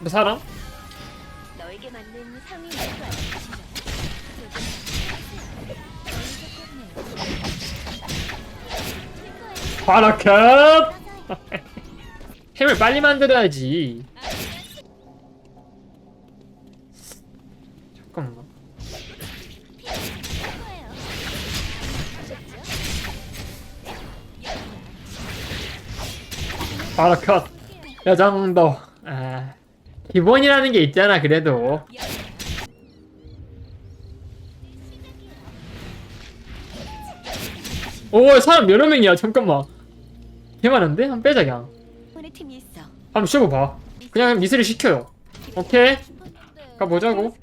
뭐 사람? 너에게 맞는 상위 말도 아니신가요? 바라컷! 햄을 빨리 만들어야지. 잠깐만. 바라컷. 야 정도. 아, 기본이라는 게 있잖아 그래도. 오 사람 여러 명이야 잠깐만. 개 많은데? 한번 빼자 그냥. 한번 쉬어봐. 그냥 미스를 시켜요. 오케이. 가보자고.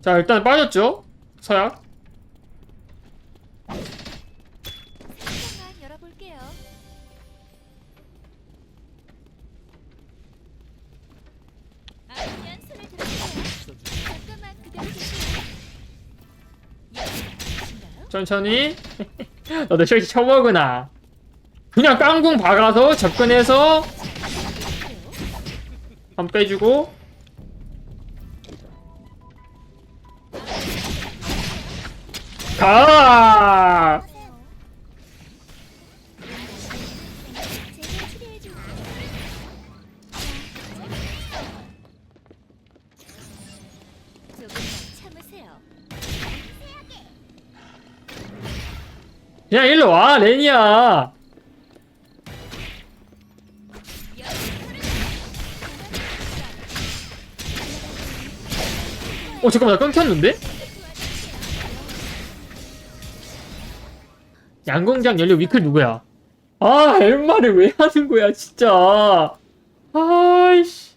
자 일단 빠졌죠? 서약. 천천히. 너도 실시 쳐먹으나. 그냥 깡궁 박아서 접근해서 한 빼주고. 가! 그냥 일로 와, 레니야. 어, 잠깐만, 나 끊겼는데? 양궁장 연료 위클 누구야? 아, 엘마를 왜 하는 거야, 진짜. 아이씨.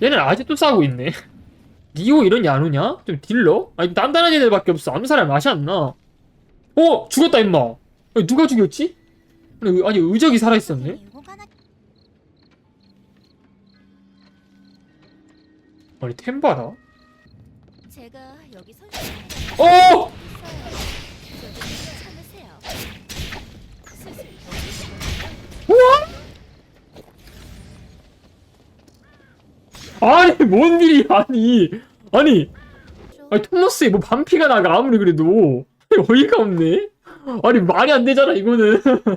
얘는 아직도 싸우고 있네. 니오 이런 야누냐? 좀 딜러? 아니, 단단한 애들밖에 없어. 아무 사람 맛이 안 나. 어! 죽었다, 임마. 아니, 누가 죽였지? 아니, 의- 아니 의적이 살아있었네? 아니, 설 어! 우와! 아니, 뭔 일이야, 아니. 아니, 아니, 토머스에 뭐 반피가 나가, 아무리 그래도. 어이가 없네? 아니, 말이 안 되잖아, 이거는.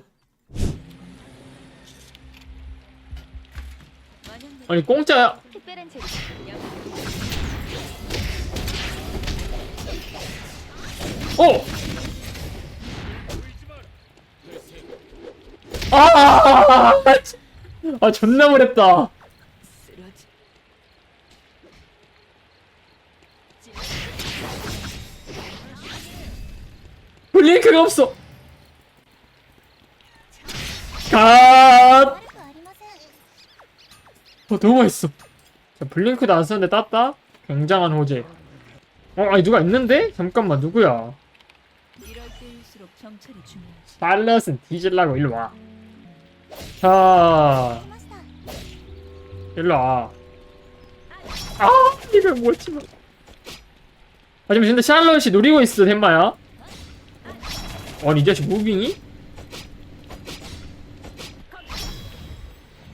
아니, 공짜야. 특별한 제품 어! 아! 아, 존나 무렵다. 링크가 없어. 갓! 어, 너무 맛있어. 자, 블링크도 안 썼는데 땄다? 굉장한 호재. 어, 아니, 누가 있는데? 잠깐만, 누구야? 발럿은 뒤질라고, 일로 와. 자, 일로 와. 아, 이걸 뭐지, 뭐. 아, 지금 근데 샬롯이 노리고 있어, 덴마야. 아니, 이 자식 무빙이?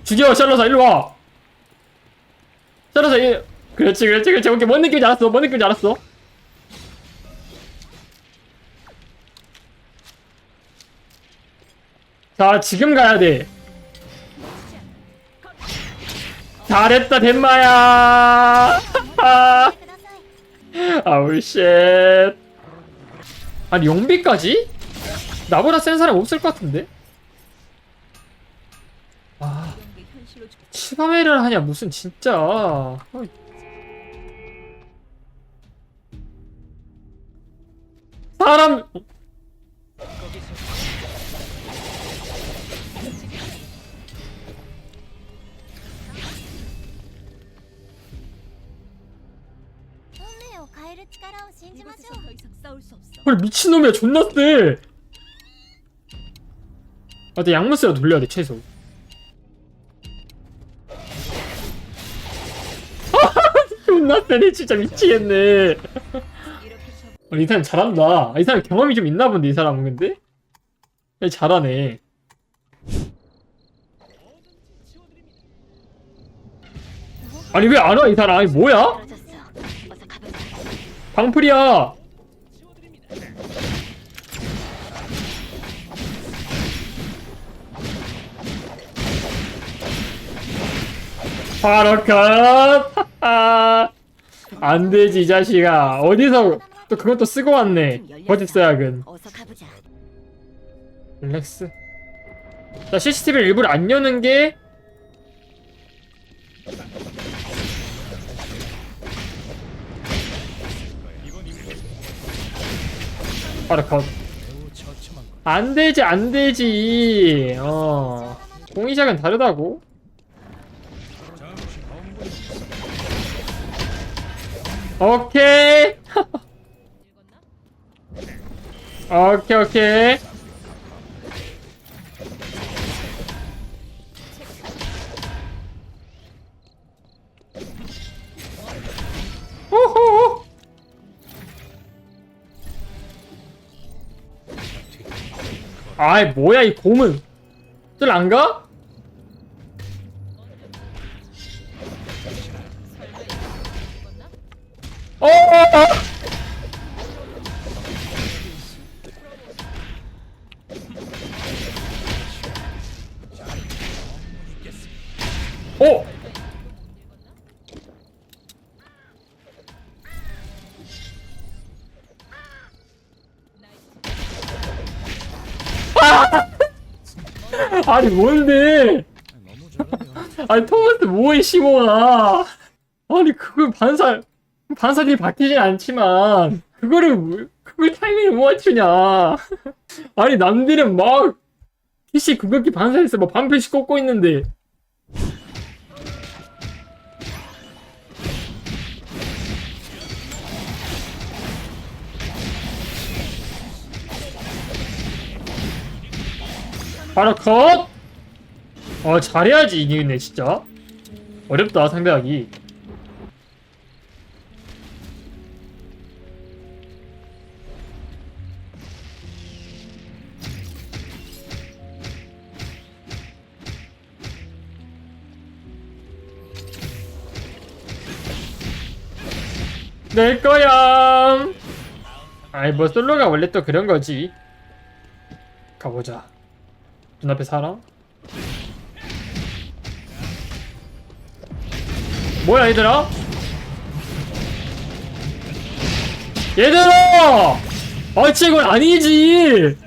죽여, 샬롯아, 일로 와. 샬롯아, 이 그렇지, 그렇지, 그렇지. 오케이, 뭔 느낌인지 알았어, 뭔 느낌인지 알았어. 자, 지금 가야 돼. 잘했다, 덴마야. 아우, 쉣. 아니, 용비까지? 나보다 센 사람 없을 것 같은데? 아, 치가메를 하냐, 무슨, 진짜. 어이. 사람. 헐, 미친놈이야, 존나 세. 아, 근데 약물스라 돌려야 돼, 최소. 존나 세네, 진짜 미치겠네. 어, 이 사람 잘한다. 아, 이 사람 경험이 좀 있나 본데, 이 사람은 근데? 야, 잘하네. 아니, 왜 안 와, 이 사람? 아니, 뭐야? 방풀이야! 바로 컷! 안 되지, 이 자식아. 어디서 또 그것도 쓰고 왔네. 거짓 써약은. 어서 가보자. 릴렉스. 자, CCTV를 일부러 안 여는 게 바로 컷. 안 되지, 안 되지. 어. 공이작은 다르다고. 오케이. 오케이, 오케이. 호호. 아이 뭐야 이 곰은 뜰 안 가? 어, 어, 어. 어? 아니 뭔데? 아니 토마스 뭐해 시모아? 아니 그걸 반사 반사들이 바뀌진 않지만 그거를 왜- 그걸 타이밍을 못 맞추냐? 아니 남들은 막 PC 그거기 반사해서 뭐 반패씩 꽂고 있는데 바로 컷! 어 잘해야지 이기네 진짜 어렵다 상대하기 내 거야 아이 뭐 솔로가 원래 또 그런 거지 가보자 눈앞에 사람? 뭐야 얘들아? 얘들아! 아 진짜 이건 아니지!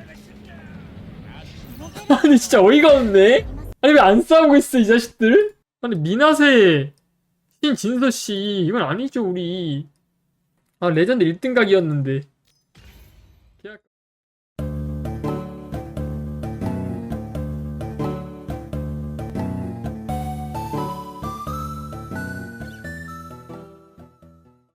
아니 진짜 어이가 없네? 아니 왜 안 싸우고 있어 이 자식들? 아니 미나세 신 진서씨 이건 아니죠 우리 아 레전드 1등 각이었는데